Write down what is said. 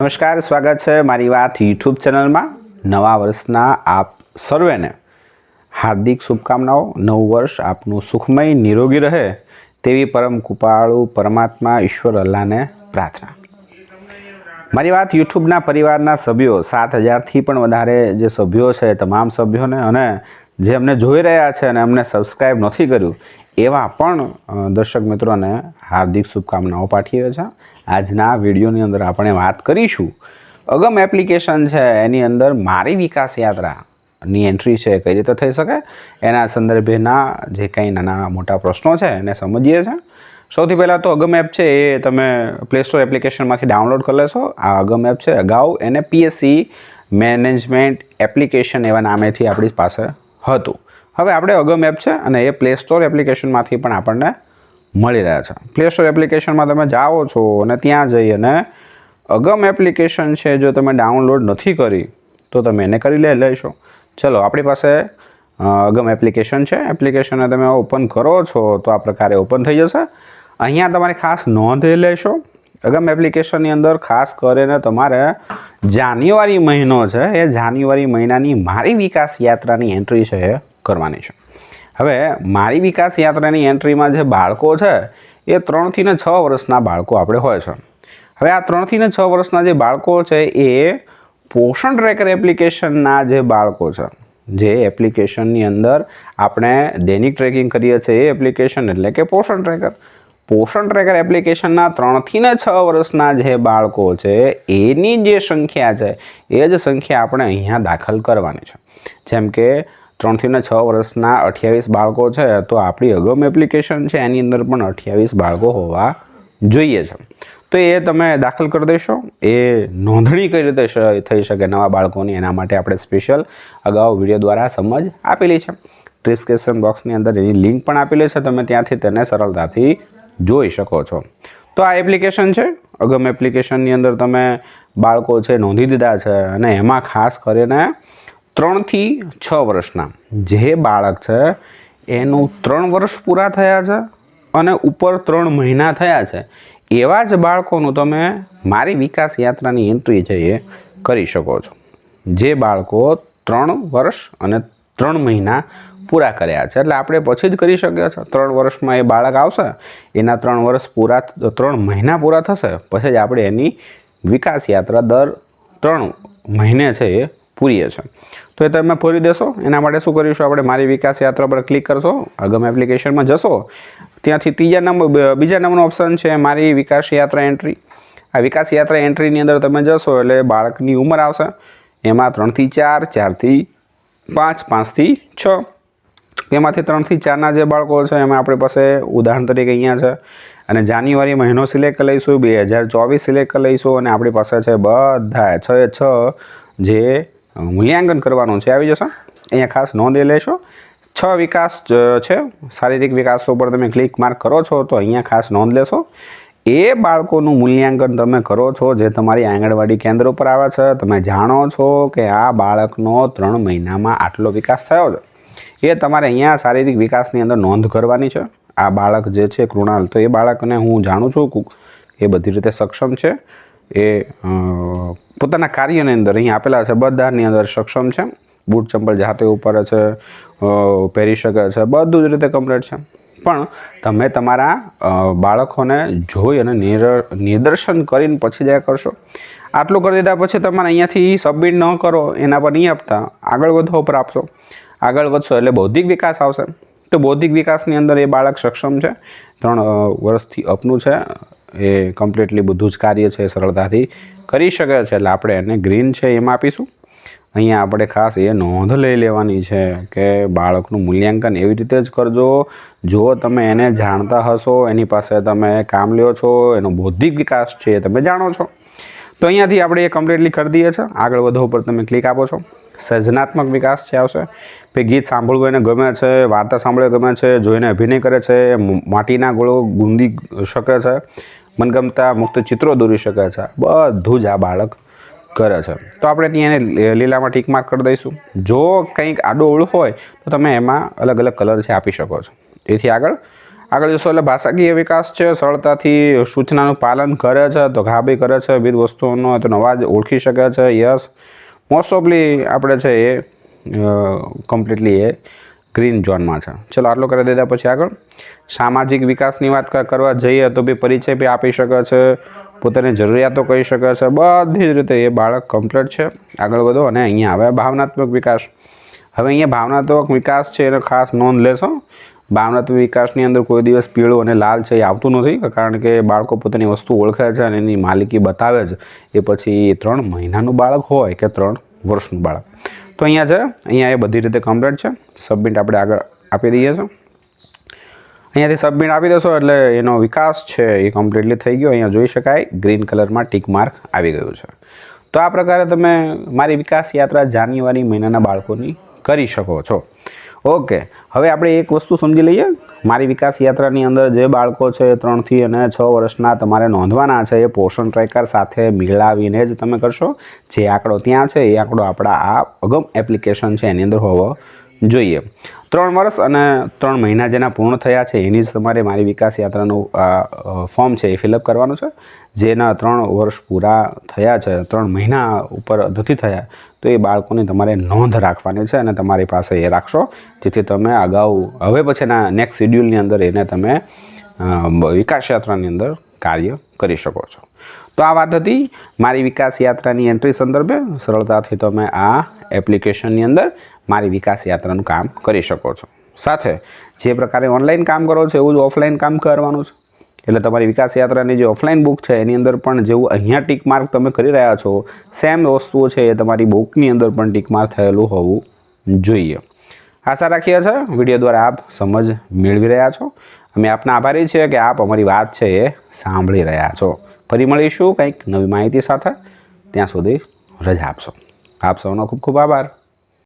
નમસ્કાર, સ્વાગત છે મારી વાત યુટ્યુબ ચેનલમાં. નવા વર્ષના આપ સર્વેને હાર્દિક શુભકામનાઓ. નવું વર્ષ આપનું સુખમય, નિરોગી રહે તેવી પરમ કૃપાળુ પરમાત્મા ઈશ્વર અલ્લાહને પ્રાર્થના. મારી વાત યુટ્યુબના પરિવારના સભ્યો સાત હજારથી પણ વધારે જે સભ્યો છે, તમામ સભ્યોને અને જે અમને જોઈ રહ્યા છે અને અમને સબસ્ક્રાઈબ નથી કર્યું એવા પણ દર્શક મિત્રોને હાર્દિક શુભકામનાઓ પાઠવીએ છીએ. આજના વિડીયોની અંદર આપણે વાત કરીશું, અગમ એપ્લિકેશન છે, એની અંદર મારી વિકાસ યાત્રાની એન્ટ્રી છે, કઈ રીતે થઈ શકે? એના સંદર્ભેના જે કંઈ નાના મોટા પ્રશ્નો છે, એને સમજીએ છીએ. સૌથી પહેલાં તો અગમ એપ છે, એ તમે પ્લે સ્ટોર એપ્લિકેશનમાંથી ડાઉનલોડ કરી લેશો. આ અગમ એપ છે, અગાઉ એને પીએસસી મેનેજમેન્ટ એપ્લિકેશન એવા નામેથી આપણી પાસે હતું. હવે આપણે અગમ એપ છે અને એ પ્લે સ્ટોર એપ્લિકેશનમાંથી પણ આપણને મળી રહ્યા છે. પ્લે સ્ટોર એપ્લિકેશનમાં તમે જાઓ છો અને ત્યાં જઈ અને અગમ એપ્લિકેશન છે જો તમે ડાઉનલોડ નથી કરી, તો તમે એને કરી લે લેશો ચલો, આપણી પાસે અગમ એપ્લિકેશન છે. એપ્લિકેશનને તમે ઓપન કરો છો, તો આ પ્રકારે ઓપન થઈ જશે. અહીંયા તમારે ખાસ નોંધ લેશો. અગમ એપ્લિકેશનની અંદર ખાસ કરીને તમારે જાન્યુઆરી મહિનો છે, એ જાન્યુઆરી મહિનાની મારી વિકાસ યાત્રાની એન્ટ્રી છે કરવાની છે. હવે મારી વિકાસ યાત્રાની એન્ટ્રીમાં જે બાળકો છે, એ ત્રણથી ને છ વર્ષના બાળકો આપણે હોય છે. હવે આ ત્રણથી ને છ વર્ષના જે બાળકો છે, એ પોષણ ટ્રેકર એપ્લિકેશનના જે બાળકો છે, જે એપ્લિકેશનની અંદર આપણે દૈનિક ટ્રેકિંગ કરીએ છીએ, એ એપ્લિકેશન એટલે કે પોષણ ટ્રેકર પોષણ ટ્રેકર એપ્લિકેશનના ત્રણથી ને છ વર્ષના જે બાળકો છે, એની જે સંખ્યા છે, એ જ સંખ્યા આપણે અહીંયા દાખલ કરવાની છે. જેમ કે ત્રણથી ને છ વર્ષના અઠ્યાવીસ બાળકો છે, તો આપણી અગમ એપ્લિકેશન છે, એની અંદર પણ અઠ્યાવીસ બાળકો હોવા જોઈએ છે. તો એ તમે દાખલ કરી દેશો. એ નોંધણી કઈ રીતે થઈ શકે નવા બાળકોની, એના માટે આપણે સ્પેશિયલ અગાઉ વીડિયો દ્વારા સમજ આપેલી છે. ડિસ્ક્રિપ્શન બોક્સની અંદર એની લિંક પણ આપેલી છે, તમે ત્યાંથી તેને સરળતાથી જોઈ શકો છો. તો આ એપ્લિકેશન છે. અગમ એપ્લિકેશનની અંદર તમે બાળકો છે, નોંધી દીધા છે, અને એમાં ખાસ કરીને ત્રણથી છ વર્ષના. જે બાળક છે, એનું ત્રણ વર્ષ પૂરા થયા છે અને ઉપર ત્રણ મહિના થયા છે. એવા જ બાળકોનું તમે મારી વિકાસ યાત્રાની એન્ટ્રી છે એ કરી શકો છો. જે બાળકો ત્રણ વર્ષ અને ત્રણ મહિના પૂરા કર્યા છે. એટલે આપણે પછી જ કરી શકીએ છીએ. ત્રણ વર્ષમાં એ બાળક આવશે, એના ત્રણ વર્ષ પૂરા ત્રણ મહિના પૂરા થશે. પછી જ આપણે એની વિકાસ યાત્રા દર ત્રણ મહિને છે એ પૂરીએ છે તો એ તમે પૂરી દેશો. એના માટે શું કરીશું આપણે? મારી વિકાસ યાત્રા પર ક્લિક કરશો. અગમ એપ્લિકેશનમાં જશો. ત્યાંથી ત્રીજા નંબર બીજા નંબરનો ઓપ્શન છે મારી વિકાસ યાત્રા એન્ટ્રી આ વિકાસ યાત્રા એન્ટ્રીની અંદર તમે જશો એટલે બાળકની ઉંમર આવશે. એમાં ત્રણથી ચાર, ચારથી પાંચ, પાંચથી છ. એમાંથી ત્રણથી ચારના જે બાળકો છે એમાં આપણી પાસે ઉદાહરણ તરીકે અહીંયા છે. અને જાન્યુઆરી મહિનો સિલેક્ટ લઈશું, બે હજાર ચોવીસ સિલેક્ટ લઈશું અને આપણી પાસે છે બધા છ છ જે મૂલ્યાંકન કરવાનું છે. આવી જશે. અહીંયા ખાસ નોંધ લેશો. છ વિકાસ છે. શારીરિક વિકાસ ઉપર તમે ક્લિક માર્ક કરો છો તો અહીંયા ખાસ નોંધ લેશો. એ બાળકોનું મૂલ્યાંકન તમે કરો છો જે તમારી આંગણવાડી કેન્દ્ર ઉપર આવે છે. તમે જાણો છો કે આ બાળકનો ત્રણ મહિનામાં આટલો વિકાસ થયો છે. એ તમારે અહીંયા શારીરિક વિકાસની અંદર નોંધ કરવાની છે. આ બાળક જે છે કૃણાલ, તો એ બાળકને હું જાણું છું એ બધી રીતે સક્ષમ છે. એ પોતાના કાર્યની અંદર અહીં આપેલા છે, બધાની અંદર સક્ષમ છે. બૂટ, ચંપલ જાતે ઉપર છે પહેરી શકે છે, બધું જ રીતે કમ્પ્લીટ છે. પણ તમે તમારા બાળકોને જોઈ અને નિદર્શન કરીને પછી જાય કરશો. આટલું કરી દીધા પછી તમારે અહીંયાથી સબમિટ ન કરો, એના પર નહીં આપતા. આગળ વધો ઉપર આપશો. આગળ વધશો એટલે બૌદ્ધિક વિકાસ આવશે. તો બૌદ્ધિક વિકાસની અંદર એ બાળક સક્ષમ છે. ત્રણ વર્ષથી અપનું છે. એ કમ્પ્લીટલી બધું જ કાર્ય છે સરળતાથી કરી શકે છે. એટલે આપણે એને ગ્રીન છે એમાં આપીશું. અહીંયા આપણે ખાસ એ નોંધ લઈ લેવાની છે કે બાળકનું મૂલ્યાંકન એવી રીતે જ કરજો. જો તમે એને જાણતા હશો, એની પાસે તમે કામ લ્યો છો, એનો બૌદ્ધિક વિકાસ છે એ તમે જાણો છો. તો અહીંયાથી આપણે એ કમ્પ્લીટલી કરી દઈએ છીએ. આગળ વધો ઉપર તમે ક્લિક આપો છો. સર્જનાત્મક વિકાસ છે આવશે. પછી ગીત સાંભળવું એને ગમે છે, વાર્તા સાંભળવી ગમે છે, જોઈને અભિનય કરે છે માટીના ગોળો ગુંદી શકે છે. મનગમતા મુક્ત ચિત્રો દોરી શકે છે. બધું જ આ બાળક કરે છે. તો આપણે ત્યાં એને લીલામાં ટીક માર્ક કરી દઈશું. જો કંઈક આડોળ હોય, તો તમે એમાં અલગ અલગ કલર છે આપી શકો છો. એથી આગળ આગળ જોશો એટલે ભાષાકીય વિકાસ છે, સરળતાથી સૂચનાનું પાલન કરે છે, તો ઘાબી કરે છે, વિવિધ વસ્તુઓનો તો અવાજ ઓળખી શકે છે. યસ મોસ્ટ ઓફલી આપણે છે એ કમ્પ્લીટલી એ ગ્રીન ઝોનમાં છે. ચલો, આટલો કરી દીધા પછી આગળ. સામાજિક વિકાસની વાત કરવા જઈએ તો બી પરિચય બી આપી શકે છે, પોતાની જરૂરિયાતો કહી શકે છે, બધી જ રીતે એ બાળક કમ્પ્લીટ છે. આગળ વધો અને અહીંયા આવે ભાવનાત્મક વિકાસ. હવે અહીંયા ભાવનાત્મક વિકાસ છે એનો ખાસ નોંધ લેશો. ભાવનાત્મક વિકાસની અંદર કોઈ દિવસ પીળું અને લાલ છે એ આવતું નથી કારણ કે બાળકો પોતાની વસ્તુ ઓળખે છે અને એની માલિકી બતાવે છે. એ પછી ત્રણ મહિનાનું બાળક હોય કે ત્રણ વર્ષનું બાળક? તો અહીંયા છે. અહીંયા એ બધી રીતે કમ્પ્લીટ છે. સબમિટ આપણે આગળ આપી દઈએ છીએ. અહીંયાથી સબમિટ આપી દેશો એટલે એનો વિકાસ છે એ કમ્પ્લીટલી થઈ ગયો. અહીંયા જોઈ શકાય ગ્રીન કલરમાં ટીક માર્ક આવી ગયું છે. તો આ પ્રકારે તમે મારી વિકાસ યાત્રા જાન્યુઆરી મહિનાના બાળકોની કરી શકો છો. ઓકે, હવે આપણે એક વસ્તુ સમજી લઈએ. મારી વિકાસ યાત્રાની અંદર જે બાળકો છે ત્રણથી અને છ વર્ષના તમારે નોંધવાના છે, એ પોષણ ટ્રેકર સાથે મિલાવીને જ તમે કરશો. જે આંકડો ત્યાં છે, એ આંકડો આપણા આ અગમ એપ્લિકેશન છે, એની અંદર હોવો જોઈએ. ત્રણ વર્ષ અને ત્રણ મહિના જેના પૂર્ણ થયા છે, એની જ તમારે મારી વિકાસ યાત્રાનું ફોર્મ છે એ ફિલઅપ કરવાનું છે. જેના ત્રણ વર્ષ પૂરા થયા છે, ત્રણ મહિના ઉપર નથી થયા, તો એ બાળકોની તમારે નોંધ રાખવાની છે અને તમારી પાસે એ રાખશો, જેથી તમે અગાઉ, હવે પછીના નેક્સ્ટ શેડ્યુલની અંદર એને તમે વિકાસ યાત્રાની અંદર કાર્ય કરી શકો છો. તો આ વાત હતી મારી વિકાસ યાત્રાની એન્ટ્રી સંદર્ભે. સરળતાથી તમે આ એપ્લિકેશનની અંદર મારી વિકાસ યાત્રાનું કામ કરી શકો છો. સાથે જે પ્રકારે ઓનલાઈન કામ કરો છો એવું જ ઓફલાઈન કામ કરવાનું છે. એટલે તમારી વિકાસ યાત્રાની જે ઓફલાઈન બુક છે એની અંદર પણ જેવું અહીંયા ટીક માર્ક તમે કરી રહ્યા છો સેમ વસ્તુઓ છે એ તમારી બુકની અંદર પણ ટીક માર્ક થયેલું હોવું જોઈએ. આશા રાખીએ છીએ વીડિયો દ્વારા આપ સમજ મેળવી રહ્યા છો. અમે આપના આભારી છીએ કે આપ અમારી વાત છે એ સાંભળી રહ્યા છો. ફરી મળીશું કંઈક નવી માહિતી સાથે. ત્યાં સુધી રજા આપશો. આપ સૌનો ખૂબ ખૂબ આભાર.